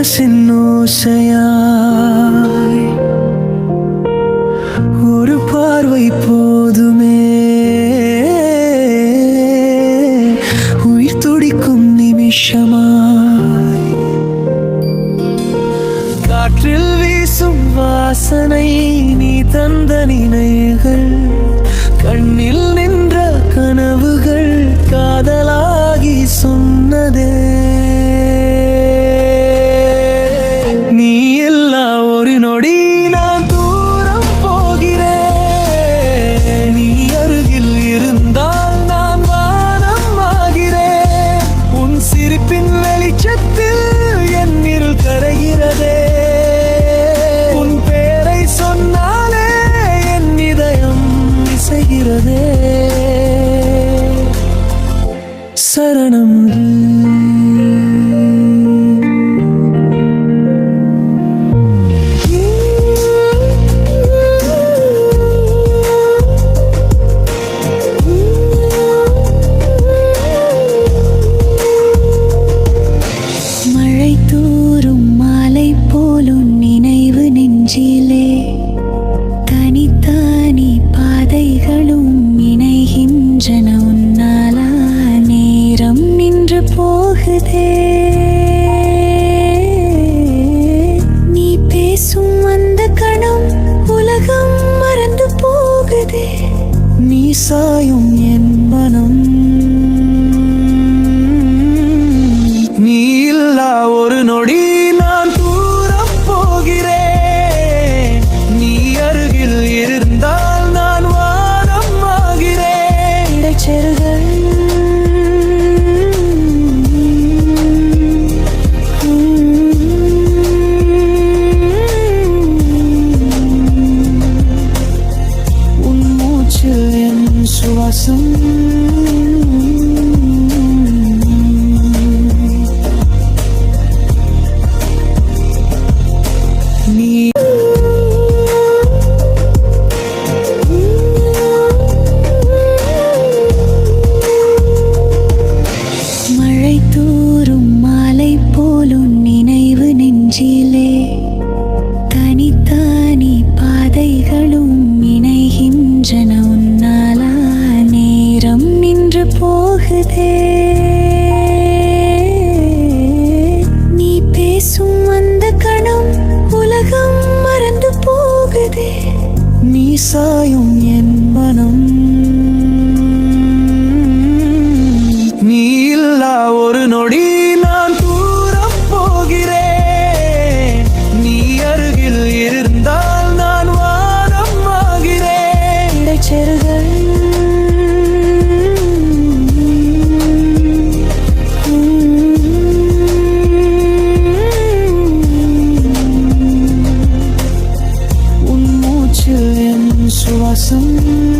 மனசின் ஓசையாய் ஒரு பார்வை போதுமே. உயிர் துடிக்கும் நிமிஷமாய். காற்றில் வீசும் வாசனை நீ தந்த mim. நின்று போகுதே. நீ பேசும் soon போகுதே. You.